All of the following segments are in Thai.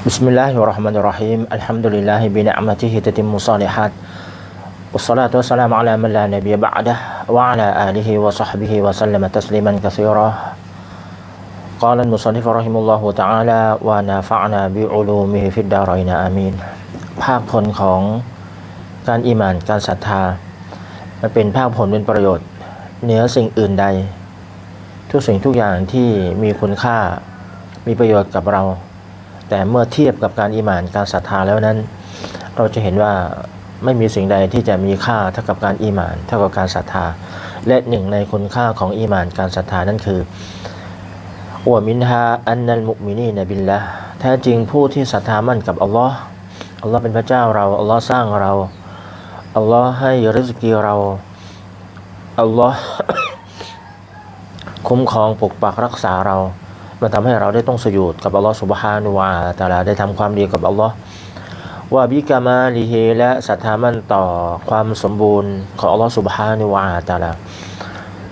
بسم الله الرحمن الرحيم الحمد لله بنعمته تتم الصالحات والصلاة والسلام على من لا نبي بعده وعلى آله وصحبه وسلم تسليما كثيرا قال المصنف رحمه الله تعالى ونفعنا بعلومه في الدارين آمين ภาคผลของการอิมานการศรัทธา มันเป็นภาคผลเป็นประโยชน์เหนือสิ่งอื่นใด ทุกสิ่งทุกอย่างที่มีคุณค่ามีประโยชน์กับเรา แต่เมื่อเทียบกับการอิมานการศรัทธาแล้วนั้น เราจะเห็นว่าไม่มีสิ่งใดที่จะมีค่าเท่ากับการอิมานเท่ากับการศรัทธา และหนึ่งในคุณค่าของอิมานการศรัทธานั่นคืออัวมินฮาอันนัลมุมินีนบิลละแท้จริงผู้ที่ศรัทธามั่นกับอัลลอฮ์อัลลอฮ์เป็นพระเจ้าเราอัลลอฮ์สร้างเราอัลลอฮ์ให้ริสกีเราอัลลอฮ์คุ้มครองปกปักรักษาเรา มันทำให้เราได้ต้องสยุดกับอัลลอฮ์สุบฮานุวาตาลาได้ทำความดีกับอัลลอฮ์ว่าบิกามาลิเฮและศรัทธามั่นต่อความสมบูรณ์ของอัลลอฮ์สุบฮานุวาตาลา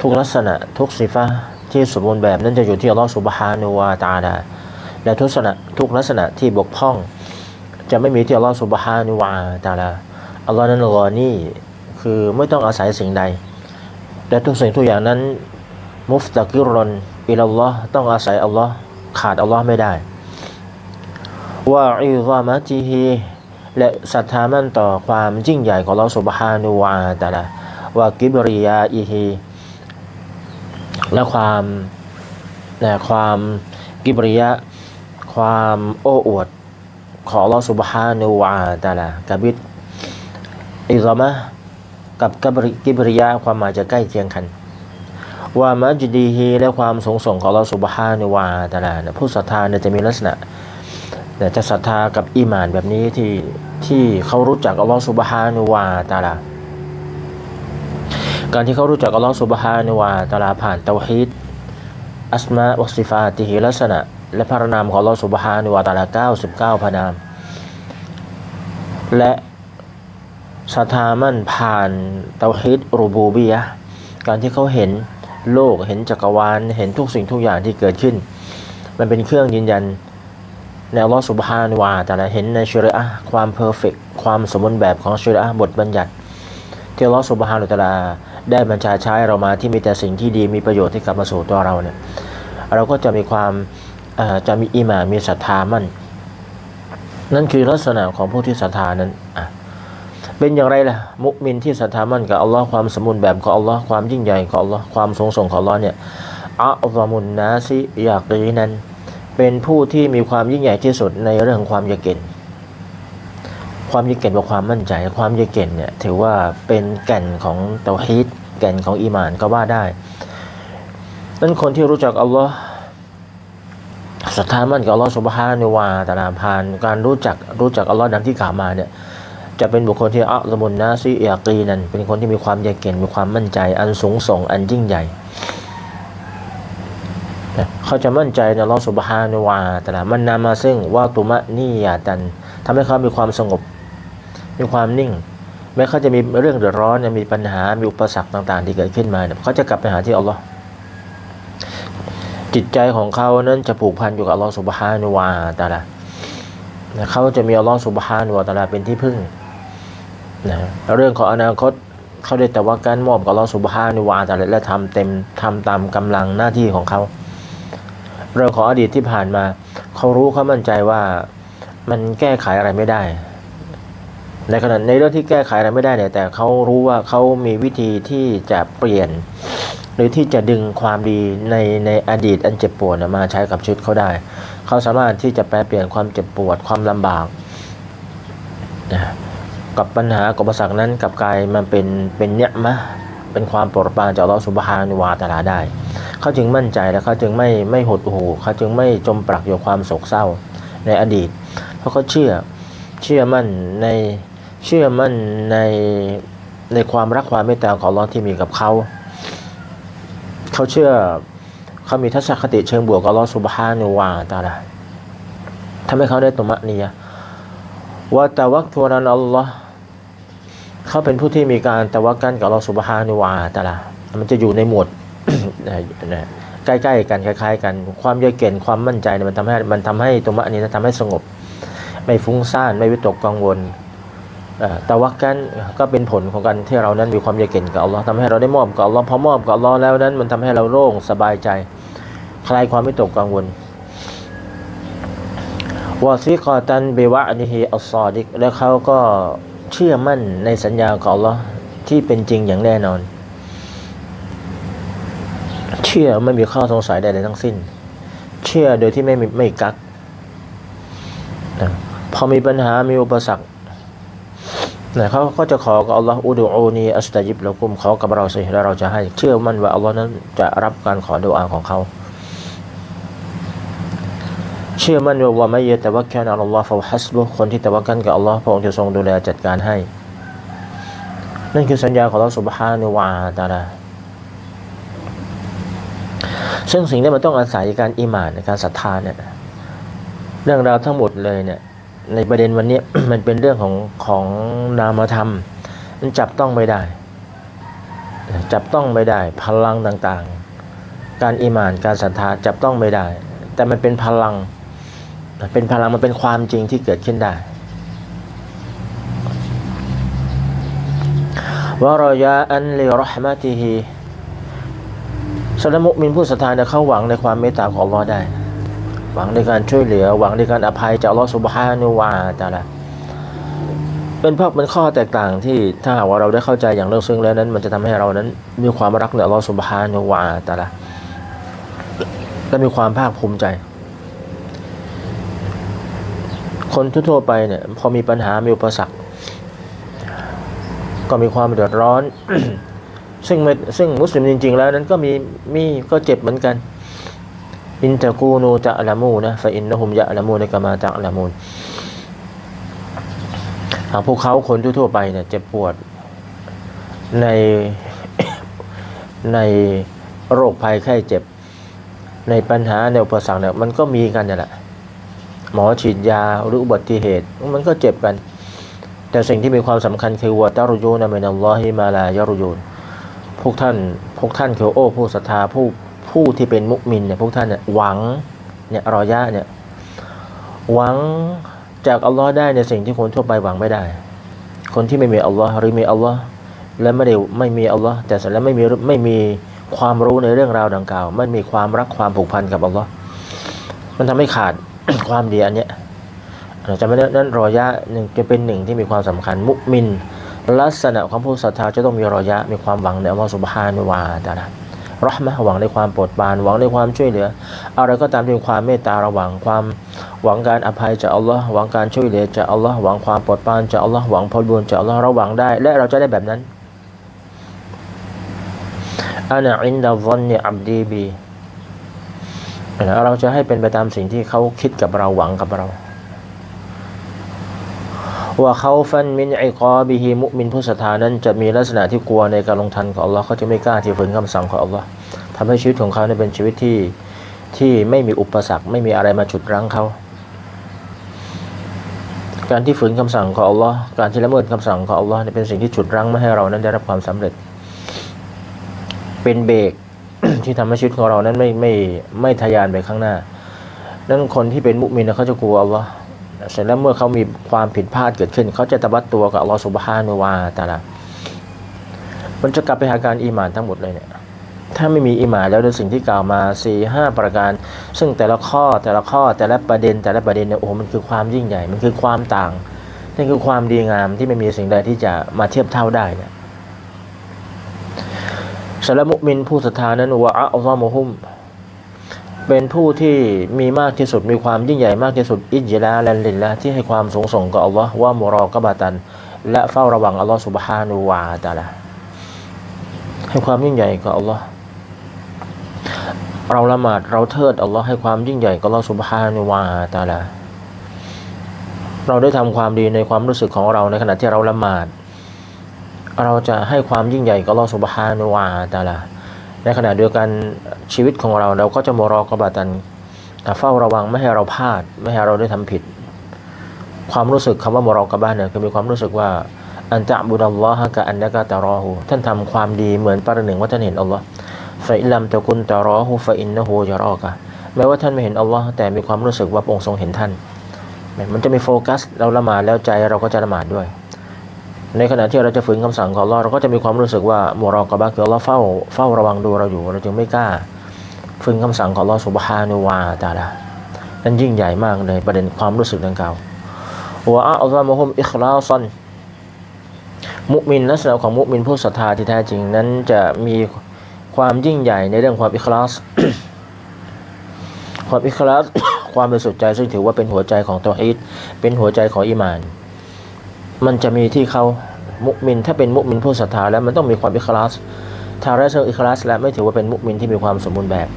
ทุกลักษณะทุกสิฟะที่สมบูรณ์แบบนั้นจะอยู่ที่อัลลอฮ์สุบฮานุวาตาลาและทุกลักษณะทุกลักษณะที่บกพร่อง จะไม่มีที่อัลลอฮ์สุบฮานุวาตาลาอัลลอฮ์นั้นรอนี่คือไม่ต้องอาศัยสิ่งใดและทุกสิ่งทุกอย่างนั้นมุฟตะกิรอน อิลลอฮ์ต้องอาศัยอัลลอฮ์ขาดอัลลอฮ์ไม่ได้ว่าอิซามะติฮีและศรัทธามั่นต่อความยิ่งใหญ่ของเราสุบฮานุวาตะละว่ากิบริยาอิฮีและความและความกิบริยะความโอ้อวดของเราสุบฮานุวาตะละกับบิดอิซามะกับกิบริยะความหมายจะใกล้เคียงกัน ว่ามัจดีฮีและความสงส่งของเราสุบฮานุวาตาลาเนี่ยผู้ศรัทธาเนี่ยจะมีลักษณะเนี่ยจะศรัทธากับอีมานแบบนี้ที่ที่เขารู้จักอัลลอฮฺสุบฮานุวาตาลาการที่เขารู้จักอัลลอฮฺสุบฮานุวาตาลาผ่านเตาฮีดอัสมาอัสิฟาติฮีลักษณะ และพระนามของอัลลอฮฺสุบฮานุวาตาลา99พระนาม และศรัทธามั่นผ่านเตาฮีดรูบูบียะการที่เขาเห็น โลกเห็นจักรวาลเห็นทุกสิ่งทุกอย่างที่เกิดขึ้น มันเป็นเครื่องยืนยันในอัลลอฮฺสุบฮานวาแต่ละเห็นในชุริอะความเพอร์เฟกความสมบูรณ์แบบของชุริอะบทบัญญัติที่อัลลอฮฺสุบฮานุตลาได้บัญชาใช้เรามาที่มีแต่สิ่งที่ดีมีประโยชน์ที่กลับมาสู่ตัวเราเนี่ยเราก็จะมีความจะมีอีหมามีศรัทธามั่น นั่นคือลักษณะของผู้ที่ศรัทธานั้นอะ เป็นอย่างไรล่ะ มุมินที่ศรัทธามั่นกับอัลลอฮ์ความสมบูรณ์แบบของอัลลอฮ์ความยิ่งใหญ่ของอัลลอฮ์ความทรงส่งของอัลลอฮ์เนี่ยอัลลอฮ์มุนนาซิอยากรีนั้น เป็นผู้ที่มีความยิ่งใหญ่ที่สุดในเรื่องความยเกนความยเกนกับความมั่นใจ ความยเกนเนี่ยถือว่าเป็นแก่นของเตาฮีดแก่นของอีมานก็ว่าได้นั้นคนที่รู้จักอัลลอฮ์ศรัทธามั่นกับอัลลอฮ์สุบฮานุวาตาลาพานการรู้จักรู้จักอัลลอฮ์ดังที่กล่าวมาเนี่ย จะเป็นบุคคลที่อัลมุนนาซีอยากีนันเป็นคนที่มีความยเก่นมีความมั่นใจ อันสูงส่งอันยิ่งใหญ่ เขาจะมั่นใจในลอสุบฮานวาแต่ละมันนำมาซึ่งว่าตุมะนี่ยาตันทำให้เขามีความสงบ มีความนิ่ง แม้เขาจะมีเรื่องเดือดร้อนมีปัญหา มีอุปสรรคต่าง ๆ ที่เกิดขึ้นมาเขาจะกลับไปหาที่อัลลอฮ์จิตใจของเขานั้นจะผูกพันอยู่กับอัลลอฮ์สุบฮานุวาต่ละเขาจะมีอัลลอฮ์สุบฮานุวาตะลาเป็นที่พึ่ง นะเรื่องของอนาคตเขาได้แต่ว่าการมอบกับเราสุบฮานุวาแต่และทำเต็มทำตามกำลังหน้าที่ของเขาเรื่องของอดีตที่ผ่านมา เขารู้เขามั่นใจว่ามันแก้ไขอะไรไม่ได้ ในขณะในเรื่องที่แก้ไขอะไรไม่ได้เนี่ยแต่เขารู้ว่าเขามีวิธีที่จะเปลี่ยน หรือที่จะดึงความดีในในอดีตอันเจ็บปวดมาใช้กับชีวิตเขาได้ เขาสามารถที่จะแปลเปลี่ยนความเจ็บปวดความลำบากนะ กับปัญหากับปัญหานั้นกับกายมันเป็นเป็นเนี้ยมะเป็นความโปรดปรานจากลอสุบฮานุวาตาลาได้ เขาจึงมั่นใจและเขาจึงไม่ไม่หดหู่เขาจึงไม่จมปลักอยู่ความโศกเศร้าในอดีต เพราะเขาเชื่อเชื่อมั่นในเชื่อมั่นในในความรักความเมตตาของลอที่มีกับเขา เขาเชื่อเขามีทัศนคติเชิงบวกกับลอสุบฮานุวาตาลาทำให้เขาได้ตุมะเนียว่าแต่วักทัวรันอัลลอฮ์ เขาเป็นผู้ที่มีการตะวักกันกับอัลลอฮ์สุบฮานุวาตะละมันจะอยู่ในหมวดใกล้ๆกันคล้ายๆ กัน ความเยือกเย็นความมั่นใจมันทำให้มันทำให้ตัวมะนี้ทำให้สงบ ไม่ฟุ้งซ่านไม่วิตกกังวลต่ว่ากันก็เป็นผลของการที่เรานั้นมีความเยือกเย็นกับอัลลอฮ์ทำให้เราได้มอบกับอัลลอฮ์พอมอบกับอัลลอฮ์แล้วนั้น มันทำให้เราโล่งสบายใจคลายความวิตกกังวลวาซิกอตันเบวะนิฮิอัลซอดิกแล้วเขาก็ เชื่อมั่นในสัญญาของอัลลอฮ์ที่เป็นจริงอย่างแน่นอน เชื่อไม่มีข้อสงสัยใดๆทั้งสิ้น เชื่อโดยที่ไม่มีไม่กักนะพอมีปัญหามีอุปสรรคนะเขาก็จะขอกับอัลลอฮ์อุดูอูนีอัสตัยิบละกุมขอกับเราสิแล้วเราจะให้เชื่อมั่นว่าอัลลอฮ์นั้นจะรับการขอดุอาของเขา ชื่อมั่นว่าว่าไม่เยแต่ว่าแค่นั้นอัลลอฮ์ฟาฮัสบุคนที่แต่ว่ากันกับอัลลอฮ์พระองค์จะทรงดูแลจัดการให้ นั่นคือสัญญาของอัลลอฮ์สุบฮานุวาตาลาซึ่งสิ่งนี้มันต้องอาศัยการอิมานในการศรัทธาเนี่ยเรื่องราวทั้งหมดเลยเนี่ยในประเด็นวันนี้มันเป็นเรื่องของของนามธรรม มันจับต้องไม่ได้ จับต้องไม่ได้ พลังต่างๆ การอิมานการศรัทธาจับต้องไม่ได้ แต่มันเป็นพลัง เป็นพลังมันเป็นความจริงที่เกิดขึ้นได้วะรยาอันลิรหมะติฮีสำหรับมุมินผู้ศรัทธาเนี่ยเข้าหวังในความเมตตาของอัลลอฮ์ได้ หวังในการช่วยเหลือ หวังในการอภัยจากอัลลอฮ์สุบฮานุวาตาละเป็นเพราะเป็นข้อแตกต่างที่ถ้าหากว่าเราได้เข้าใจอย่างลึกซึ้งแล้วนั้น มันจะทำให้เรานั้นมีความรักในอัลลอฮ์สุบฮานุวาตาละและมีความภาคภูมิใจ คนทั่วๆไปเนี่ยพอมีปัญหามีอุปสรรค ก็มีความเดือดร้อน ซึ่งซึ่งมุสลิมจริง ๆ แล้วนั้นก็มีมีก็เจ็บเหมือนกัน อินตะกูนูจะละมูนะฟะอินนะฮุมยะละมูในกามาจะละมูนหากพวกเขาคนทั่วๆไปเนี่ยเจ็บปวดในในโรคภัยไข้เจ็บ ในปัญหาในอุปสรรคเนี่ยมันก็มีกันนี่แหละ หมอฉีดยาหรืออุบัติเหตุ มันก็เจ็บกัน แต่สิ่งที่มีความสำคัญคือวะตารุยูนะมินัลลอฮิมาลายารุยูนพวกท่านพวกท่านคือโอ้ผู้ศรัทธาผู้ผู้ที่เป็นมุมินเนี่ยพวกท่านเนี่ยหวังเนี่ยรอยะเนี่ยหวังจากอัลลอฮ์ได้ในสิ่งที่คนทั่วไปหวังไม่ได้ คนที่ไม่มีอัลลอฮ์หรือมีอัลลอฮ์และไม่ได้ไม่มีอัลลอฮ์แต่เสร็จแล้วไม่มีไม่มีความรู้ในเรื่องราวดังกล่าว ไม่มีความรักความผูกพันกับอัลลอฮ์มันทำให้ขาด ความดีอันเนี้ยจะไม่นั้นรอยะหนึ่งจะเป็นหนึ่งที่มีความสำคัญมุมิน ลักษณะของผู้ศรัทธาจะต้องมีรอยะมีความหวังในอัลลอฮ์สุบฮานุวาตาละรอห์มะหวังในความโปรดปรานหวังในความช่วยเหลือ อะไรก็ตามที่มีความเมตตาระหวังความหวังการอภัยจากอัลลอฮ์หวังการช่วยเหลือจากอัลลอฮ์หวังความโปรดปรานจากอัลลอฮ์หวังผลบุญจากอัลลอฮ์เราหวังได้และเราจะได้แบบนั้นอานอินดาวันเนี่ยอับดีบี เราจะให้เป็นไปตามสิ่งที่เขาคิดกับเราหวังกับเราว่าเขาฟันมินไอกอบิฮิมุมินผู้ศรัทธานั้นจะมีลักษณะที่กลัวในการลงทันของอัลลอฮ์เขาจะไม่กล้าที่ฝืนคำสั่งของอัลลอฮ์ทำให้ชีวิตของเขาเนี่ยเป็นชีวิตที่ที่ไม่มีอุปสรรค ไม่มีอะไรมาฉุดรั้งเขา การที่ฝืนคำสั่งของอัลลอฮ์การที่ละเมิดคำสั่งของอัลลอฮ์เนี่ยเป็นสิ่งที่ฉุดรั้งไม่ให้เรานั้นได้รับความสำเร็จ เป็นเบรก ที่ทำให้ชีวิตของเรานั้นไม่ไม่ไม่ทะยานไปข้างหน้า นั้นคนที่เป็นมุมินเขาจะกลัวอัลลอฮ์เสร็จแล้วเมื่อเขามีความผิดพลาดเกิดขึ้น เขาจะตะบัดตัวกับอัลลอฮ์สุบฮานุวาตาลามันจะกลับไปหาการอีหมานทั้งหมดเลยเนี่ยถ้าไม่มีอีหมานแล้วในสิ่งที่กล่าวมาสี่ห้าประการ ซึ่งแต่ละข้อแต่ละข้อแต่ละประเด็นแต่ละประเด็นเนี่ยโอ้โหมันคือความยิ่งใหญ่มันคือความต่างนี่คือความดีงามที่ไม่มีสิ่งใดที่จะมาเทียบเท่าได้เนี่ย สำหรับมุมินผู้ศรัทธานั้นวะอัลลอฮ์มุฮุม เป็นผู้ที่มีมากที่สุดมีความยิ่งใหญ่มากที่สุดอิจลาลันลินละที่ให้ความสงส่งกับอัลลอฮ์ว่ามุรอกบาตัน และเฝ้าระวังอัลลอฮ์สุบฮานูวาตาละให้ความยิ่งใหญ่กับอัลลอฮ์เราละหมาดเราเทิดอัลลอฮ์ให้ความยิ่งใหญ่กับอัลลอฮ์สุบฮานูวาตาละเราได้ทำความดีในความรู้สึกของเราในขณะที่เราละหมาด เราจะให้ความยิ่งใหญ่กับอัลอสุบฮานูวาตาละในขณะเดียวกันชีวิตของเราเราก็จะมรอกบาตันเฝ้าระวังไม่ให้เราพลาด ไม่ให้เราได้ทำผิด ความรู้สึกคำว่ามรอกบาเนี่ยคือมีความรู้สึกว่าอันจะบุดัลลอฮะกะอันนะกะตารอหูท่านทำความดีเหมือนประหนึ่งว่าท่านเห็นอัลลอฮ์ฟาอิลัมตะกุนตารอหูฟาอินนะฮูยารอกะแม้ว่าท่านไม่เห็นอัลลอฮ์แต่มีความรู้สึกว่าองค์ทรงเห็นท่าน มันจะมีโฟกัสเราละหมาดแล้วใจเราก็จะละหมาดด้วย ในขณะที่เราจะฝืนคำสั่งของลอฮ์เราก็จะมีความรู้สึกว่ามัวรอกะบะคืออัลลอฮ์เฝ้าเฝ้าระวังดูเราอยู่ เราจึงไม่กล้าฝืนคำสั่งของลอฮ์สุบฮานุวาตาลานั่นยิ่งใหญ่มากเลยประเด็นความรู้สึกดังกล่าววะอัลลอฮ์มะฮุมอิคลาซันมุมินลักษณะของมุมินผู้ศรัทธาที่แท้จริงนั้นจะมีความยิ่งใหญ่ในเรื่องความอิคลาส ความอิคลาส ความบริสุทธิ์ใจซึ่งถือว่าเป็นหัวใจของตัวอีดเป็นหัวใจของอีมาน มันจะมีที่เขามุมิน ถ้าเป็นมุมินผู้ศรัทธาแล้วมันต้องมีความอิคลาสถ้าไร้เชิงอิคลาสแล้วไม่ถือว่าเป็นมุมินที่มีความสมบูรณ์แบบ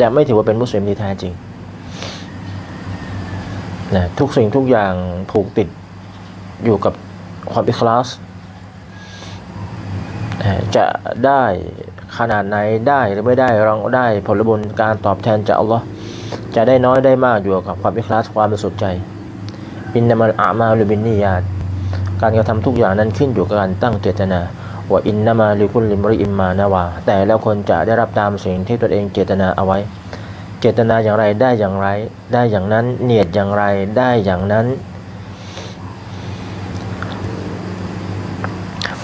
จะไม่ถือว่าเป็นมุสลิมที่แท้จริงนะทุกสิ่งทุกอย่างผูกติดอยู่กับความอิคลาสจะได้ขนาดไหนได้หรือไม่ได้เราได้ผลบุญการตอบแทนจากอัลลอฮ์จะได้น้อยได้มากอยู่กับความอิคลาสความบริสุทธิ์ใจ อินนามัลอามาลุบินนิยาตการกระทำทุกอย่างนั้นขึ้นอยู่กับการตั้งเจตนาว่าอินนามาลิคุลลิมริอิมมานาวา แต่แล้วคนจะได้รับตามสิ่งที่ตนเองเจตนาเอาไว้ เจตนาอย่างไรได้อย่างไร ได้อย่างนั้นเนียดอย่างไรได้อย่างนั้น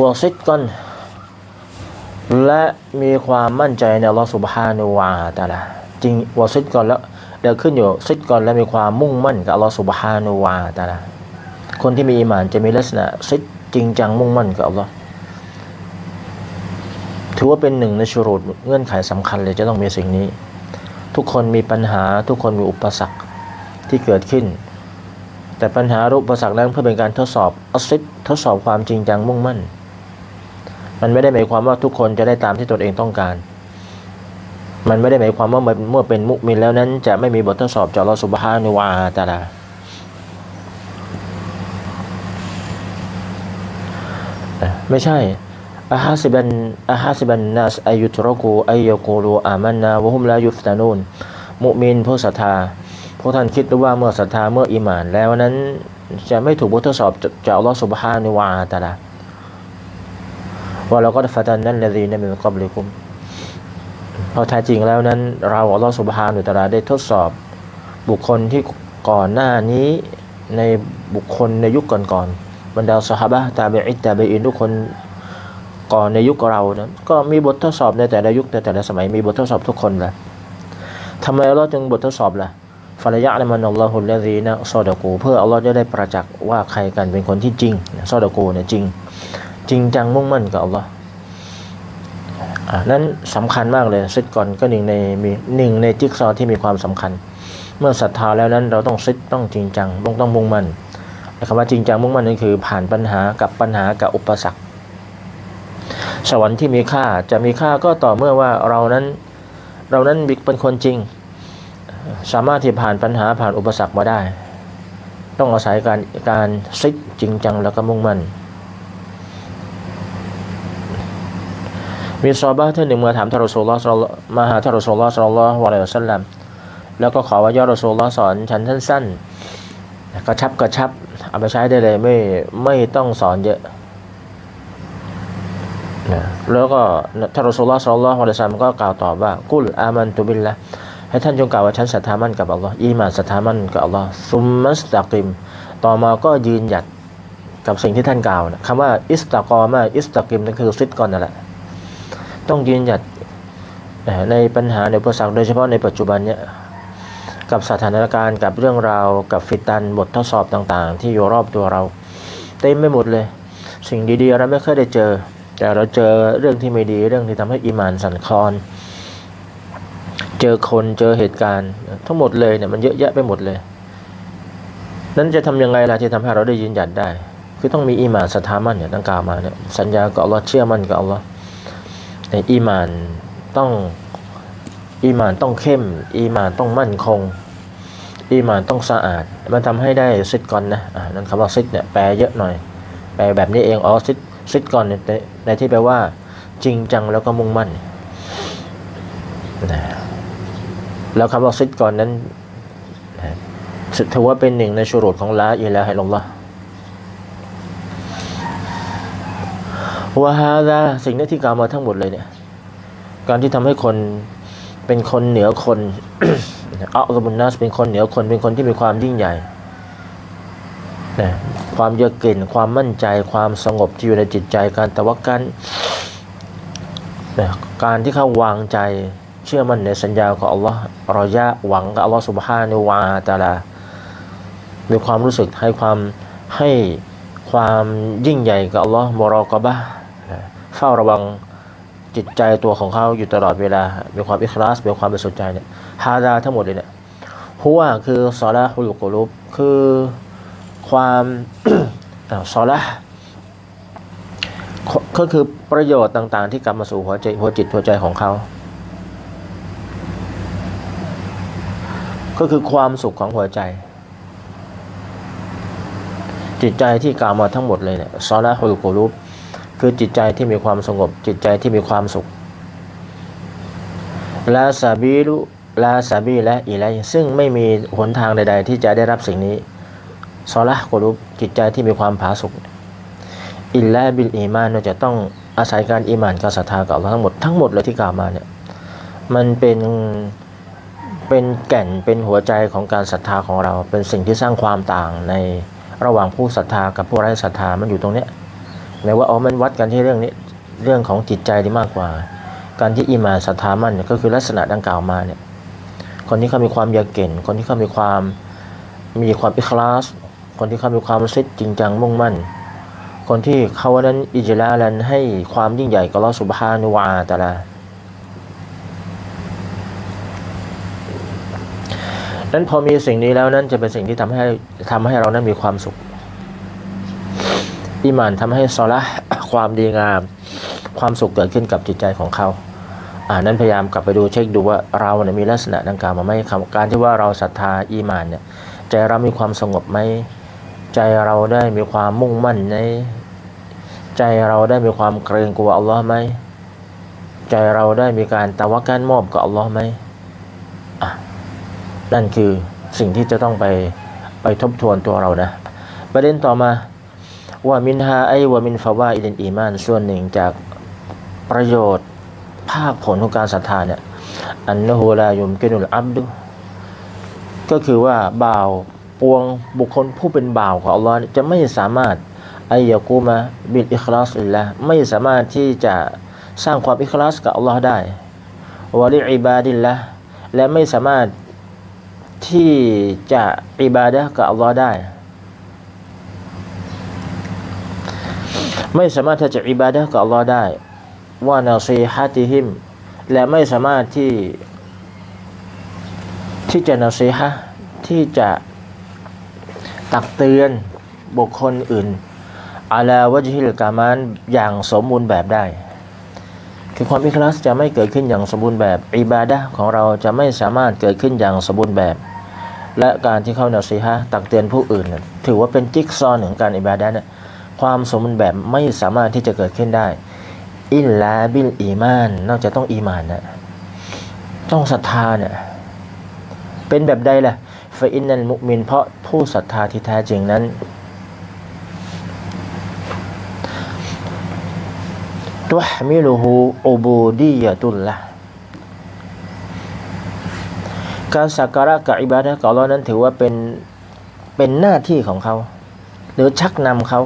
วอซิดก่อนและมีความมั่นใจในอัลอสุบฮานุวาตาลาจริงวอซิดก่อนแล้ว เดี๋ยวขึ้นอยู่ซิดก่อนและมีความมุ่งมั่นกับอัลลอฮฺสุบฮานุวาตาลาคนที่มีอีหมานจะมีลักษณะซิดจริงจังมุ่งมั่นกับอัลลอฮ์ถือว่าเป็นหนึ่งในชุรุดเงื่อนไขสำคัญเลยจะต้องมีสิ่งนี้ ทุกคนมีปัญหาทุกคนมีอุปสรรคที่เกิดขึ้น แต่ปัญหารืออุปสรรคนั้นเพื่อเป็นการทดสอบอัลซิดทดสอบความจริงจังมุ่งมั่น มันไม่ได้หมายความว่าทุกคนจะได้ตามที่ตนเองต้องการ มันไม่ได้หมายความว่าเมื่อเป็นมุมินแล้วนั้น จะไม่มีบททดสอบจากอัลอสุบฮานุวาตาลาไม่ใช่อาฮาซิบันอาฮาซิบันนัสอายุตรกูอายกูรูอามันนาวะฮุมลายุฟตานูนมุมินผู้ศรัทธาพวกท่านคิดหรือว่าเมื่อศรัทธาเมื่ออิมาน แล้วนั้นจะไม่ถูกบททดสอบจากอัลลอฮฺสุบฮานุวาตาลาว่าเราก็ฟัตันนั่นละดีนั่นเป็นกอบลิคุม ราะแท้จริงแล้วนั้น เราอัลลอฮฺสุบฮานุตะอาลาได้ทดสอบบุคคลที่ก่อนหน้านี้ในบุคคลในยุคก่อนๆบรรดาสหบะตาเบอิตตาเบอินทุกคนก่อนในยุคเรานะก็มีบททดสอบในแต่ละยุคในแต่ละสมัยมีบททดสอบทุกคนแหละทำไมอัลลอฮ์จึงบททดสอบล่ะฟาลยะในมันอัลลอฮุลลาดีนะซอดะกู เพื่ออัลลอฮ์จะได้ประจักษ์ว่าใครกันเป็นคนที่จริงซอดะกูเนี่ยจริง จริงจังมุ่งมั่นกับอัลลอฮ์ อ่านั้นสำคัญมากเลยซิดก่อนก็หนึ่งในมีหนึ่งในจิ๊กซอว์ที่มีความสำคัญ เมื่อศรัทธาแล้วนั้นเราต้องซิดต้องจริงจังต้องต้องมุ่งมั่นคำว่าจริงจังมุ่งมั่นนั่นคือ ผ่านปัญหากับปัญหากับอุปสรรค สวรรค์ที่มีค่าจะมีค่าก็ต่อเมื่อว่าเรานั้นเรานั้นเป็นคนจริง สามารถที่ผ่านปัญหาผ่านอุปสรรคมาได้ ต้องอาศัยการการซิดจริงจังแล้วก็มุ่งมั่น มีซอบ้าท่านหนึ่งมาถามทารอสูลลอฮ์ศ็อลลัลลอฮุมาหาทารอสูลลอฮ์ศ็อลลัลลอฮุอะลัยฮิวะซัลลัมแล้วก็ขอว่ายอดรอสูลลอฮ์สอนฉันสั้นๆกระชับกระชับเอาไปใช้ได้เลยไม่ไม่ต้องสอนเยอะนะแล้วก็ท่านรอสูลลอฮ์ศ็อลลัลลอฮุอะลัยฮิวะซัลลัมก็กล่าวตอบว่ากุลอามันตุบิลละให้ท่านจงกล่าวว่าฉันศรัทธามั่นกับอัลลอฮ์อีหมานศรัทธามั่นกับอัลลอฮ์ซุมมัสตักิม ต่อมาก็ยืนหยัดกับสิ่งที่ท่านกล่าวนะคำว่าอิสตากอมาอิสตากิมนั่นคือซิดก่อนนั่นแหละ ต้องยืนหยัดในปัญหาในอุปสรรคโดยเฉพาะในปัจจุบันเนี้ยกับสถานการณ์กับเรื่องราวกับฟิตันบททดสอบต่างๆ ที่อยู่รอบตัวเรา เต็มไม่หมดเลย สิ่งดีๆเราไม่เคยได้เจอ แต่เราเจอเรื่องที่ไม่ดีเรื่องที่ทำให้อิมานสั่นคลอน เจอคนเจอเหตุการณ์ ทั้งหมดเลยเนี่ยมันเยอะแยะไปหมดเลย นั้นจะทำยังไงล่ะที่ทำให้เราได้ยืนหยัดได้ คือต้องมีอีหมานศรัทธามั่นอย่างดังกล่าวมาเนี่ยสัญญากับอัลลอฮ์เชื่อมั่นกับอัลลอฮ์ ในอีมานต้องอีมานต้องเข้ม อีมานต้องมั่นคง อีมานต้องสะอาด มันทำให้ได้ซิดก่อนนะอ่านั่นคำว่าซิดเนี่ยแปลเยอะหน่อย แปลแบบนี้เองอ๋อซิดซิดก่อนในในที่แปลว่าจริงจังแล้วก็มุ่งมั่นนะแล้วคำว่าซิดก่อนนั้นถือว่าเป็นหนึ่งในชุรุดของละอิลาฮิลลอฮ์ วะฮาดาสิ่งนี้ที่กล่าวมาทั้งหมดเลยเนี่ย การที่ทำให้คนเป็นคนเหนือคนอัลลอฮุนนัสเป็นคนเหนือคนเป็นคนที่มีความยิ่งใหญ่นะความเยือกเย็นความมั่นใจ ความสงบที่อยู่ในจิตใจการตะวักกันนะการที่เขาวางใจเชื่อมั่นในสัญญาของอัลลอฮ์รอยะหวังกับอัลลอฮ์สุบฮานุวาตาลามีความรู้สึกให้ความให้ความยิ่งใหญ่กับอัลลอฮ์มรอกบะ เฝ้าระวังจิตใจตัวของเขาอยู่ตลอดเวลา มีความอิคลาสมีความบริสุทธิ์ใจเนี่ยฮาดาทั้งหมดเลยเนี่ยหัวคือซอลาฮุลกุลุบคือความซอลาก็คือประโยชน์ต่าง ๆ ที่กลับมาสู่หัวใจหัวจิตหัวใจของเขา ก็คือความสุขของหัวใจ จิตใจที่กล่าวมาทั้งหมดเลยเนี่ยซอลาฮุลกุลุบ คือจิตใจที่มีความสงบ จิตใจที่มีความสุขลาซาบีลุลาซาบีและอีไลซึ่งไม่มีหนทางใด ๆ ที่จะได้รับสิ่งนี้ซอลากุลุบจิตใจที่มีความผาสุกอิลลาบิลอีมานเราจะต้องอาศัยการอีมานการศรัทธากับเราทั้งหมดทั้งหมดเลยที่กล่าวมาเนี่ยมันเป็นเป็นแก่นเป็นหัวใจของการศรัทธาของเรา เป็นสิ่งที่สร้างความต่างในระหว่างผู้ศรัทธากับผู้ไร้ศรัทธามันอยู่ตรงเนี้ย แม้ว่าอ๋อมันวัดกันที่เรื่องนี้เรื่องของจิตใจที่มากกว่า การที่อีมาศรัทธามันเนี่ยก็คือลักษณะดังกล่าวมาเนี่ยคนที่เขามีความอยากเก่นคนที่เขามีความมีความอิคลาส คนที่เขามีความซิดจริงจังมุ่งมั่น คนที่เขานั้นอิจลาลันให้ความยิ่งใหญ่กับอัลอสุบฮานุวาตาลานั้นพอมีสิ่งนี้แล้วนั้นจะเป็นสิ่งที่ทำให้ทำให้เรานั้นมีความสุข อิมานทำให้ซอละความดีงาม ความสุขเกิดขึ้นกับจิตใจของเขาอ่านั้นพยายามกลับไปดูเช็คดูว่าเราเนี่ยมีลักษณะดังกล่าวมาไหมครับการที่ว่าเราศรัทธาอีมานเนี่ยใจเรามีความสงบไหมใจเราได้มีความมุ่งมั่นในใจเราได้มีความเกรงกลัวอัลลอฮ์ไหมใจเราได้มีการตะวะกันมอบกับอัลลอฮ์ไหมอะนั่นคือสิ่งที่จะต้องไปไปทบทวนตัวเรานะ ประเด็นต่อมา ว่ามินฮาไอวามินฟาวาอินอีมาน ส่วนหนึ่งจากประโยชน์ภาคผลของการศรัทธาเนี่ยอันนโฮลายุมกินุลอับดุก็คือว่าบ่าวปวงบุคคลผู้เป็นบ่าวของอัลลอฮ์จะไม่สามารถอายะกูมาบิลอิคลาสอิลละไม่สามารถที่จะสร้างความอิคลาสกับอัลลอฮ์ได้วะลิอิบาดิลละและไม่สามารถที่จะอิบาดะกับอัลลอฮ์ได้ ไม่สามารถที่จะอิบาดะกับอัลลอฮ์ได้ว่านาซีฮัติฮิมและไม่สามารถที่ที่จะนาซีฮะห์ที่จะตักเตือนบุคคลอื่นอาลาวะจิฮิลกามานอย่างสมบูรณ์แบบได้ คือความอิคลาสจะไม่เกิดขึ้นอย่างสมบูรณ์แบบอิบาดะของเราจะไม่สามารถเกิดขึ้นอย่างสมบูรณ์แบบ และการที่เข้านาซีฮะห์ตักเตือนผู้อื่น ถือว่าเป็นจิ๊กซอว์ของการอิบาดะเนี่ย ความสมบูรณ์แบบไม่สามารถที่จะเกิดขึ้นได้ อิลลาบิลอีมาน นอกจากต้องอีมานนะต้องศรัทธาเนี่ยเป็นแบบใดล่ะฟอินนัลมุมิน เพราะผู้ศรัทธาที่แท้จริงนั้นตุฮมิลูฮูอูบูดียะตุลละการสักการะกับอิบาดะกับอัลเลอฮ์นั้นถือว่าเป็นเป็นหน้าที่ของเขา หรือชักนำเขา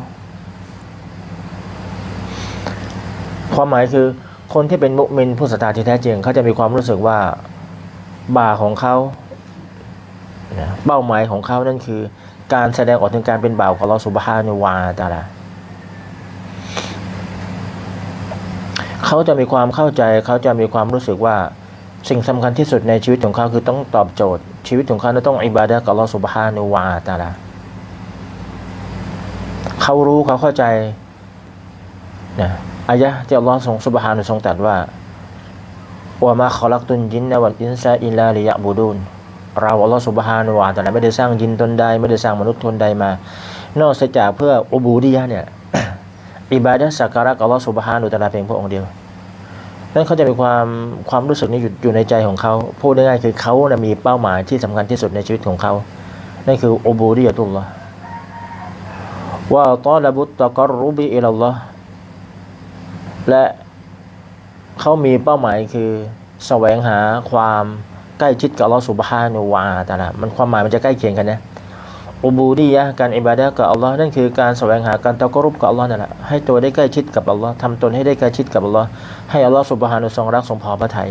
ความหมายคือคนที่เป็นมุมินผู้ศรัทธาที่แท้จริงเขาจะมีความรู้สึกว่าบาของเขานะเป้าหมายของเขานั่นคือ การแสดงออกถึงการเป็นบ่าวของเราสุบฮานุวาตาลาเขาจะมีความเข้าใจเขาจะมีความรู้สึกว่าสิ่งสำคัญที่สุดในชีวิตของเขาคือต้องตอบโจทย์ ชีวิตของเขาต้องอิบาดะกับอัลลอฮฺสุบฮานุวาตาลาเขารู้เขาเข้าใจนะ อายะที่อัลลอฮฺทรงสุบฮานุทรงตรัสว่าว่ามาขอลักตุนยินนวัลอินซาอิลลาลิยะบูดูนเราอัลลอฮฺสุบฮานุวาตาลาไม่ได้สร้างยินตนใดไม่ได้สร้างมนุษย์ตนใดมา นอกจากเพื่ออุบูดียะเนี่ยอิบาดะสักการะอัลลอฮฺสุบฮานุตาลาเพียงพระองค์เดียวนั่นเขาจะมีความความรู้สึกนี้อยู่อยู่ในใจของเขาพูดง่ายๆคือเขานะมีเป้าหมายที่สำคัญที่สุดในชีวิตของเขานั่นคืออุบูดียะตุลลอฮ์ว่าตอลบุตตะกรรุบิอิลลอฮ์ และเขามีเป้าหมายคือแสวงหาความใกล้ชิดกับอัลลอฮ์สุบฮานุวาแตาละมันความหมายมันจะใกล้เคียงกันนะอุบูดียะการอิบาดะกับอัลลอฮ์นั่นคือการแสวงหาการตะกรุบกับอัลลอฮ์นั่นแหละให้ตัวได้ใกล้ชิดกับอัลลอฮ์ทำตนให้ได้ใกล้ชิดกับอัลลอฮ์ให้อัลลอฮ์สุบฮานุทรงรักทรงพอพระทัย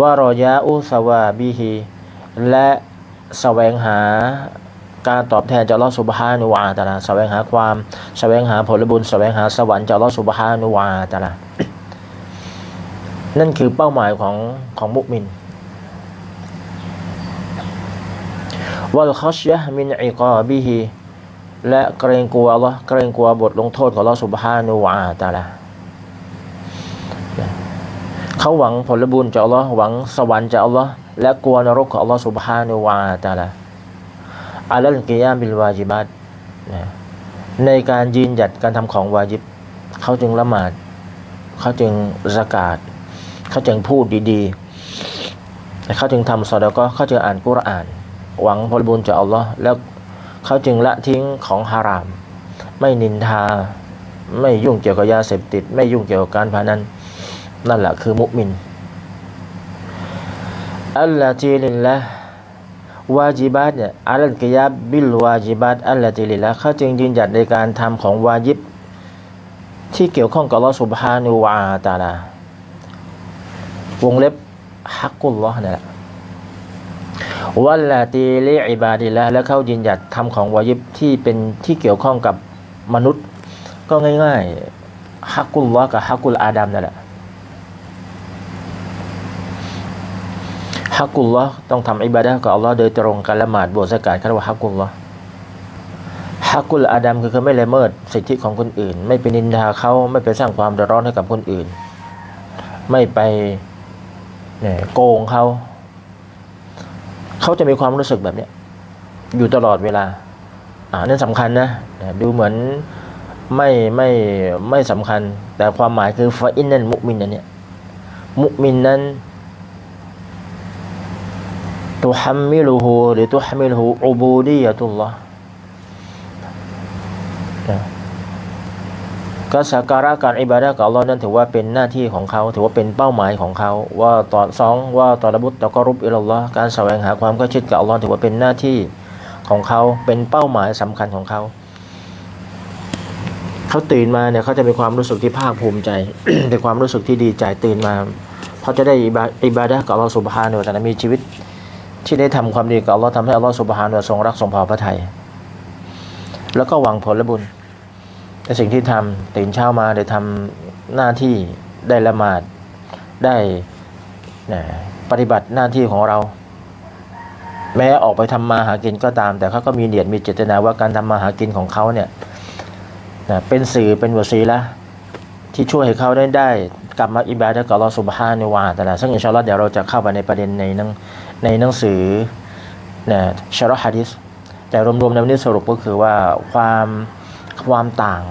ว่ารอยาอุสวาบิฮีและแสวงหา การตอบแทนจากลอสุบฮานุวาตาลาแสวงหาความแสวงหาผลบุญแสวงหาสวรรค์จากลอสุบฮานุวาตาลานั่นคือเป้าหมายของของมุมินวัลคัชยะมินอิกาบิฮิและเกรงกลัวลลอฮ์เกรงกลัวบทลงโทษของลอสุบฮานุวาตาลาเขาหวังผลบุญจากอัลลอฮ์หวังสวรรค์จากอัลลอฮ์และกลัวนรกของอัลลอฮ์สุบฮานุวาตาลา อัลลกิยามบิลวาจิบัตนะในการยืนหยัดการทำของวาจิบ เขาจึงละหมาด เขาจึงสกาดเขาจึงพูดดีๆ เขาจึงทำสอดก็เขาจึงอ่านกุรอาน หวังผลบุญจากอัลลอฮ์แล้วเขาจึงละทิ้งของฮาราม ไม่นินทา ไม่ยุ่งเกี่ยวกับยาเสพติด ไม่ยุ่งเกี่ยวกับการพนันนั่นแหละคือมุมินอัลลอฮฺลิลละ วาจิบัตเนี่ยอัลลกิยาบิลวาจิบัตอัลลอฮฺลิลละเขาจึงยืนหยัดในการทำของวาจิบ ที่เกี่ยวข้องกับลอสุบฮานุวาตาลาวงเล็บฮักกุลลอฮ์นั่นแหละวัลลาตีลิอิบาดิละและเขายืนหยัดทำของวาญิบที่เป็นที่เกี่ยวข้องกับมนุษย์ ก็ง่ายๆฮักกุลลอฮ์กับฮักกุลอาดัมนั่นแหละ ฮักกุลลอฮ์ต้องทำอิบาดะห์กับอัลลอฮ์โดยตรงการละหมาดบวชสกาดเขาเรียกว่าฮักกุลลอฮ์ฮักกุลอาดัมคือเขาไม่ละเมิดสิทธิของคนอื่น ไม่ไปนินทาเขาไม่ไปสร้างความเดือดร้อนให้กับคนอื่น ไม่ไปเนี่ยโกงเขาเขาจะมีความรู้สึกแบบนี้อยู่ตลอดเวลาอ่านั่นสำคัญนะดูเหมือนไม่ไม่ไม่สำคัญ แต่ความหมายคือฟาอินนั่นมุมินนั่นเนี่ยมุมินนั้น ตุฮัมมิลูฮูหรือตุฮัมมิลูฮูอูบูดียะตุลลอฮ์การสักการะการอิบาดะกับอัลลอฮ์นั้นถือว่าเป็นหน้าที่ของเขา ถือว่าเป็นเป้าหมายของเขา ว่าต่อสองว่าต่อระบุตตะกรุบอิลลอฮ์การแสวงหาความกล้ชิดกับอัลลอฮ์ถือว่าเป็นหน้าที่ของเขาเป็นเป้าหมายสำคัญของเขา เขาตื่นมาเนี่ยเขาจะมีความรู้สึกที่ภาคภูมิใจในความรู้สึกที่ดีใจตื่นมาเขาจะได้อิบาดะกับอัลลอฮ์สุบฮานุวะตะลามีชีวิต ที่ได้ทำความดีกับอัลลอฮ์ทำให้อัลลอฮ์สุบฮานุวะทรงรักทรงพอพระทัยแล้วก็หวังผลบุญในสิ่งที่ทำตื่นเช้ามาได้ทำหน้าที่ได้ละหมาดได้นะปฏิบัติหน้าที่ของเรา แม้ออกไปทำมาหากินก็ตาม แต่เขาก็มีเนียดมีเจตนาว่าการทำมาหากินของเขาเนี่ยนะเป็นสื่อเป็นวสีละที่ช่วยให้เขาได้ได้กลับมาอิบาดะห์กับอัลลอฮ์สุบฮานุวาตะลาซึ่งอินชาอัลลอฮ์เดี๋ยวเราจะเข้าไปในประเด็นในนัง ในหนังสือนะชาร์ฮะดิษแต่รวมๆในวันนี้สรุปก็คือว่าความความต่าง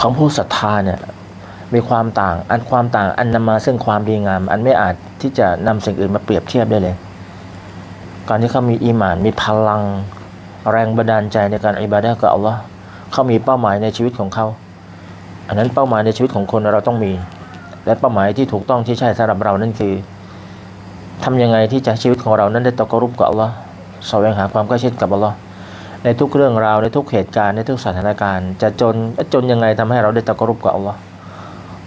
ของผู้ศรัทธาเนี่ยมีความต่างอันความต่างอันนำมาซึ่งความดีงาม อันไม่อาจที่จะนำสิ่งอื่นมาเปรียบเทียบได้เลย การที่เขามีอีหมาน มีพลังแรงบันดาลใจในการอิบาดะห์กับอัลลอฮ์เขามีเป้าหมายในชีวิตของเขา อันนั้นเป้าหมายในชีวิตของคนเราต้องมี และเป้าหมายที่ถูกต้องที่ใช่สำหรับเรานั่นคือ ทำยังไงที่จะชีวิตของเรานั้นได้ตะกรุบกับอัลลอฮ์แสวงหาความใกล้ชิดกับอัลลอฮ์ในทุกเรื่องราวในทุกเหตุการณ์ในทุกสถานการณ์ จะจนจนยังไงทำให้เราได้ตะกรุบกับอัลลอฮ์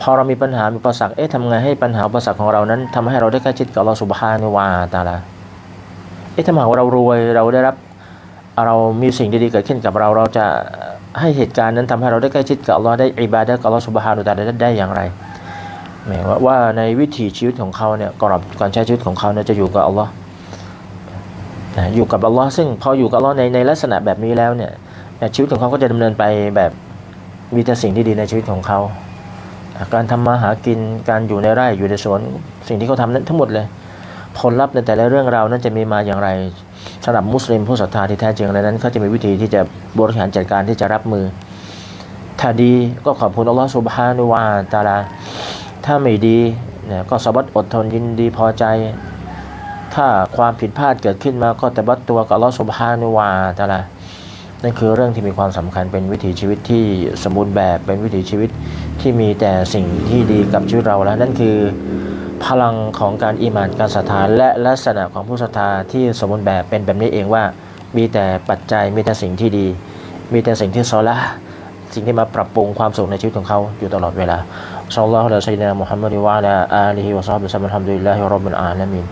พอเรามีปัญหามีอุปสรรคเอ๊ะทำไงให้ปัญหาอุปสรรคของเรานั้นทำให้เราได้ใกล้ชิดกับอัลลอฮ์สุบฮานุวาตาลาเอ๊ะถ้าหากว่าเรารวยเราได้รับเรามีสิ่งดีๆเกิดขึ้นกับเราเราจะให้เหตุการณ์นั้นทำให้เราได้ใกล้ชิดกับอัลลอฮ์ได้อิบาดะกับอัลลอฮ์สุบฮานุตาลาได้ได้อย่างไร หมายว่าว่าในวิถีชีวิตของเขาเนี่ยกรอบการใช้ชีวิตของเขาเนี่ยจะอยู่กับอัลลอฮ์นะอยู่กับอัลลอฮ์ซึ่งพออยู่กับอัลลอฮ์ในในลักษณะแบบนี้แล้วเนี่ยชีวิตของเขาก็จะดำเนินไปแบบมีแต่สิ่งที่ดีในชีวิตของเขา การทำมาหากินการอยู่ในไร่อยู่ในสวนสิ่งที่เขาทำนั้นทั้งหมดเลยผลลัพธ์ในแต่ละเรื่องราวนั้นจะมีมาอย่างไรสำหรับมุสลิมผู้ศรัทธาที่แท้จริงในนั้นเขาจะมีวิธีที่จะบริหารจัดการที่จะรับมือ ถ้าดีก็ขอบคุณอัลลอฮฺสุบฮานุวาตาลา ถ้าไม่ดีเนี่ยก็สบัดอดทนยินดีพอใจ ถ้าความผิดพลาดเกิดขึ้นมาก็แต่บัดตัวกับอัลอสุบฮานุวาตาลานั่นคือเรื่องที่มีความสำคัญเป็นวิถีชีวิตที่สมบูรณ์แบบเป็นวิถีชีวิตที่มีแต่สิ่งที่ดีกับชีวิตเราแล้วนั่นคือพลังของการอีหมานการศรัทธาและลักษณะของผู้ศรัทธาที่สมบูรณ์แบบเป็นแบบนี้เองว่า มีแต่ปัจจัยมีแต่สิ่งที่ดี มีแต่สิ่งที่ซอละ สิ่งที่มาปรับปรุงความสุขในชีวิตของเขาอยู่ตลอดเวลาซัลลัลลอฮุอะลัยฮิวะซัยนามุฮัมมัดวะอะลาอาลีฮิวะซอฮบิวซัลลัมอัลฮัมดุลิลลาฮิร็อบบิลอาลามีน